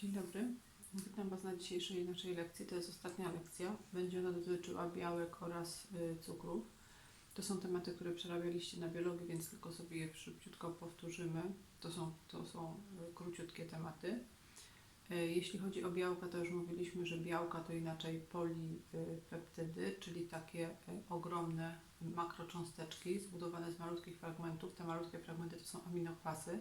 Dzień dobry. Witam Was na dzisiejszej naszej lekcji. To jest ostatnia lekcja. Będzie ona dotyczyła białek oraz y, cukrów. To są tematy, które przerabialiście na biologii, więc tylko sobie je szybciutko powtórzymy. To są, to są y, króciutkie tematy. Y, Jeśli chodzi o białka, to już mówiliśmy, że białka to inaczej polipeptydy, czyli takie ogromne makrocząsteczki zbudowane z malutkich fragmentów. Te malutkie fragmenty to są aminokwasy.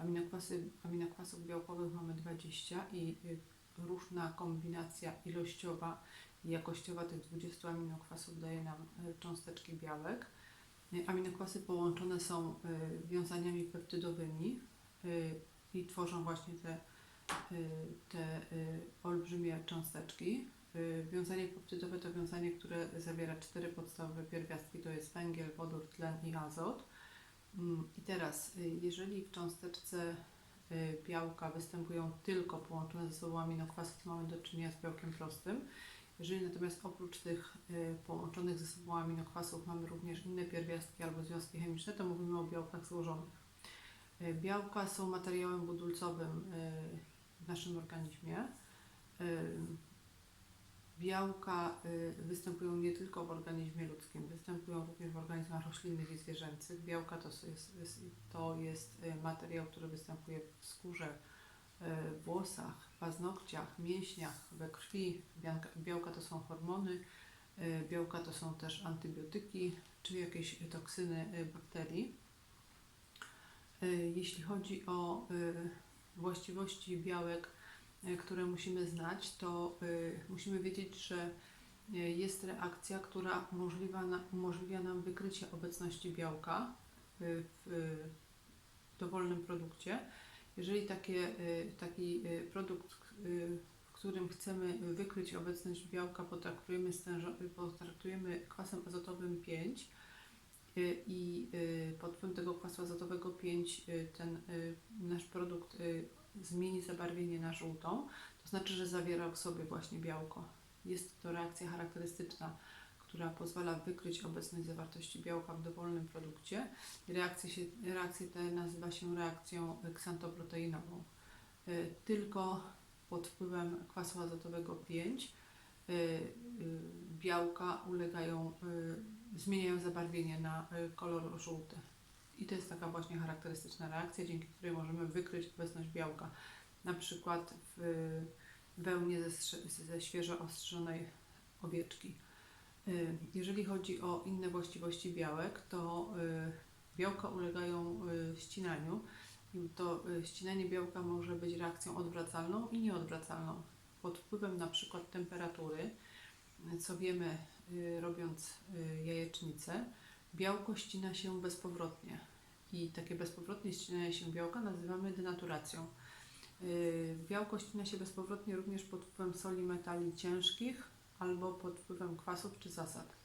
Aminokwasy, aminokwasów białkowych mamy 20 i y, różna kombinacja ilościowa i jakościowa tych 20 aminokwasów daje nam y, cząsteczki białek. Y, Aminokwasy połączone są wiązaniami peptydowymi i tworzą właśnie te, te olbrzymie cząsteczki. Wiązanie peptydowe to wiązanie, które zawiera cztery podstawowe pierwiastki, to jest węgiel, wodór, tlen i azot. Mm, I teraz, y, jeżeli w cząsteczce y, białka występują tylko połączone ze sobą aminokwasy, to mamy do czynienia z białkiem prostym. Jeżeli natomiast oprócz tych y, połączonych ze sobą aminokwasów mamy również inne pierwiastki albo związki chemiczne, to mówimy o białkach złożonych. Białka są materiałem budulcowym w naszym organizmie. Białka występują nie tylko w organizmie ludzkim, występują organizmach roślinnych i zwierzęcych. Białka to jest, jest, to jest y, materiał, który występuje w skórze, y, włosach, paznokciach, mięśniach, we krwi. Białka to są hormony, y, białka to są też antybiotyki czy jakieś toksyny bakterii. Jeśli chodzi o właściwości białek, które musimy znać, to musimy wiedzieć, że jest reakcja, która umożliwia, umożliwia nam wykrycie obecności białka y, w y, dowolnym produkcie. Jeżeli takie, taki produkt, w którym chcemy wykryć obecność białka, potraktujemy, stężo- potraktujemy kwasem azotowym 5 y, i pod wpływem tego kwasu azotowego 5 y, ten nasz produkt zmieni zabarwienie na żółtą, to znaczy, że zawiera w sobie właśnie białko. Jest to reakcja charakterystyczna, która pozwala wykryć obecność zawartości białka w dowolnym produkcie. Reakcję, się, nazywa się reakcją ksantoproteinową. Y, Tylko pod wpływem kwasu azotowego 5 y, y, białka ulegają, zmieniają zabarwienie na kolor żółty. I to jest taka właśnie charakterystyczna reakcja, dzięki której możemy wykryć obecność białka. Na przykład w wełnie ze, ze świeżo ostrzeżonej owieczki. Y, Jeżeli chodzi o inne właściwości białek, to y, białka ulegają y, ścinaniu. To ścinanie białka może być reakcją odwracalną i nieodwracalną. Pod wpływem na przykład temperatury, co wiemy robiąc jajecznicę, białko ścina się bezpowrotnie. I takie bezpowrotnie ścinanie się białka nazywamy denaturacją. Y, Białko ścina się bezpowrotnie również pod wpływem soli metali ciężkich albo pod wpływem kwasów czy zasad.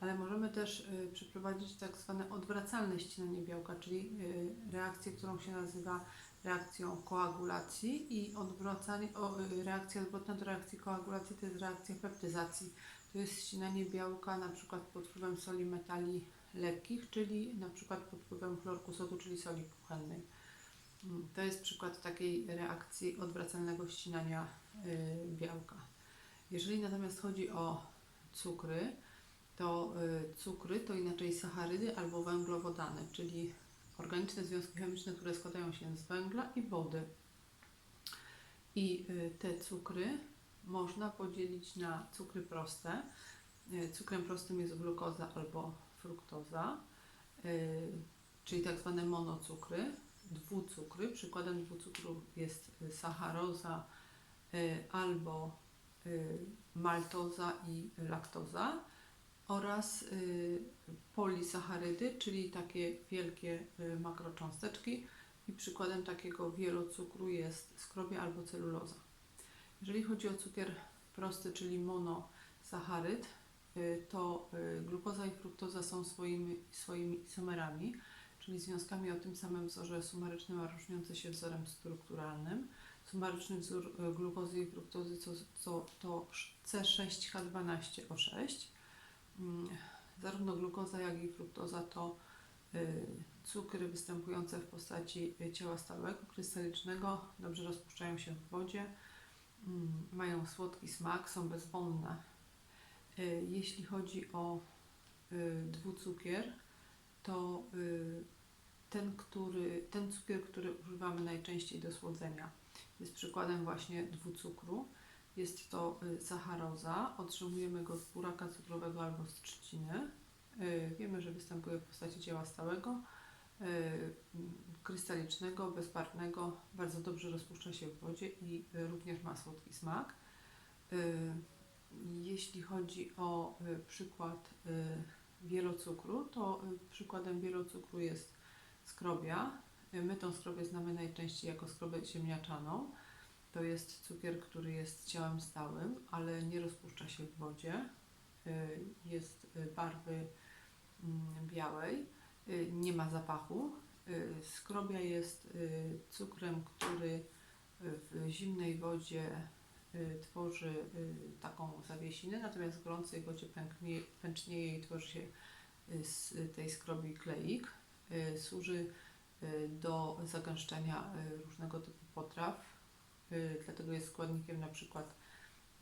Ale możemy też y, przeprowadzić tak zwane odwracalne ścinanie białka, czyli y, reakcję, którą się nazywa reakcją koagulacji i odwracanie, y, reakcja odwrotna do reakcji koagulacji to jest reakcja peptyzacji. To jest ścinanie białka na przykład pod wpływem soli metali lekkich, czyli na przykład pod wpływem chlorku sodu, czyli soli kuchennej. To jest przykład takiej reakcji odwracalnego ścinania y, białka. Jeżeli natomiast chodzi o cukry, to y, cukry to inaczej sacharydy albo węglowodany, czyli organiczne związki chemiczne, które składają się z węgla i wody. I y, te cukry można podzielić na cukry proste. Cukrem prostym jest glukoza albo fruktoza, czyli tak zwane monocukry. Dwucukry, przykładem dwucukru jest y, sacharoza y, albo y, maltoza i laktoza oraz polisacharydy, czyli takie wielkie makrocząsteczki i przykładem takiego wielocukru jest skrobia albo celuloza. Jeżeli chodzi o cukier prosty, czyli monosacharyd, y, to glukoza i fruktoza są swoimi, swoimi isomerami, czyli związkami o tym samym wzorze sumarycznym, a różniące się wzorem strukturalnym. Sumaryczny wzór y, glukozy i fruktozy to, to, to C6H12O6. Mm, Zarówno glukoza, jak i fruktoza to y, cukry występujące w postaci y, ciała stałego, krystalicznego, dobrze rozpuszczają się w wodzie, mm, mają słodki smak, są bezwonne. Jeśli chodzi o dwucukier, to y, ten, który, ten cukier, który używamy najczęściej do słodzenia, jest przykładem właśnie dwucukru. Jest to y, sacharoza. Otrzymujemy go z buraka cukrowego albo z trzciny. Y, Wiemy, że występuje w postaci ciała stałego, krystalicznego, bezbarwnego, bardzo dobrze rozpuszcza się w wodzie i również ma słodki smak. Jeśli chodzi o przykład wielocukru, to y, przykładem wielocukru jest skrobia. Y, My tą skrobię znamy najczęściej jako skrobę ziemniaczaną. To jest cukier, który jest ciałem stałym, ale nie rozpuszcza się w wodzie. Y, Jest barwy mm, białej, nie ma zapachu. Skrobia jest cukrem, który w zimnej wodzie tworzy y, taką zawiesinę, natomiast w gorącej wodzie pęknie, pęcznieje i tworzy się y, z tej skrobi kleik. Y, Służy y, do zagęszczenia y, różnego typu potraw, y, dlatego jest składnikiem na przykład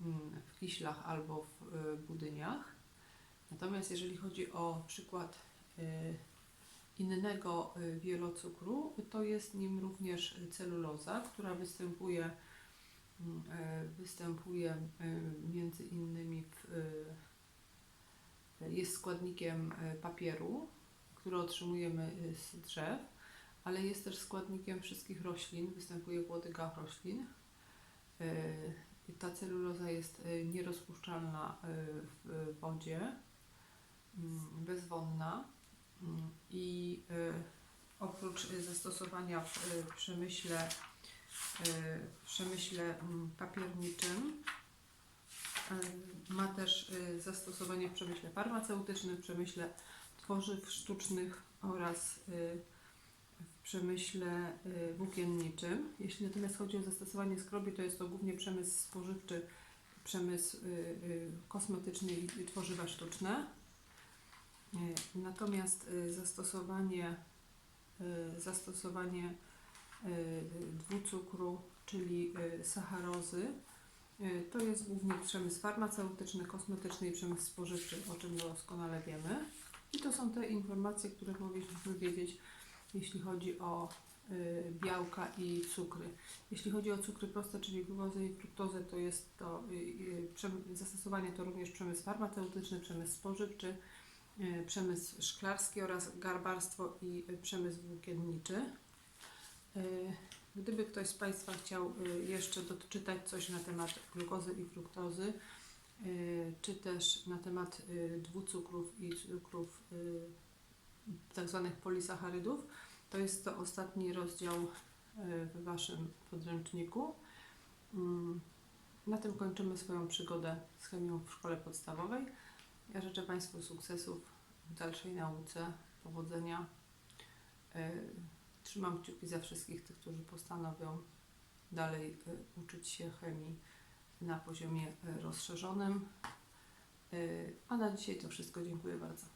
mm, w kiślach albo w y, budyniach. Natomiast jeżeli chodzi o przykład y, innego y, wielocukru, to jest nim również celuloza, która występuje, y, występuje y, między innymi w, y, jest składnikiem papieru, który otrzymujemy z drzew, ale jest też składnikiem wszystkich roślin, występuje w łodygach roślin. Ta celuloza jest nierozpuszczalna w wodzie, mm, bezwonna mm, i oprócz zastosowania w przemyśle, w przemyśle mm, papierniczym y, ma też y, zastosowanie w przemyśle farmaceutycznym, w przemyśle tworzyw sztucznych oraz y, w przemyśle y, włókienniczym. Jeśli natomiast chodzi o zastosowanie skrobi, to jest to głównie przemysł spożywczy, przemysł y, y, kosmetyczny i tworzywa sztuczne. Y, Natomiast y, zastosowanie, y, zastosowanie y, dwucukru, czyli y, sacharozy, y, to jest głównie przemysł farmaceutyczny, kosmetyczny i przemysł spożywczy, o czym doskonale wiemy. I to są te informacje, które powinniśmy wiedzieć, jeśli chodzi o y, białka i cukry. Jeśli chodzi o cukry proste, czyli glukozę i fruktozę, to jest to y, y, zastosowanie to również przemysł farmaceutyczny, przemysł spożywczy, y, przemysł szklarski oraz garbarstwo i y, przemysł włókienniczy. Y, Gdyby ktoś z Państwa chciał y, jeszcze doczytać coś na temat glukozy i fruktozy, y, czy też na temat dwucukrów i cukrów y, tak polisacharydów, to jest to ostatni rozdział w Waszym podręczniku. Mm, Na tym kończymy swoją przygodę z chemią w szkole podstawowej. Ja życzę Państwu sukcesów w dalszej nauce, powodzenia. Trzymam kciuki za wszystkich tych, którzy postanowią dalej y, uczyć się chemii na poziomie y, rozszerzonym. Y, A na dzisiaj to wszystko. Dziękuję bardzo.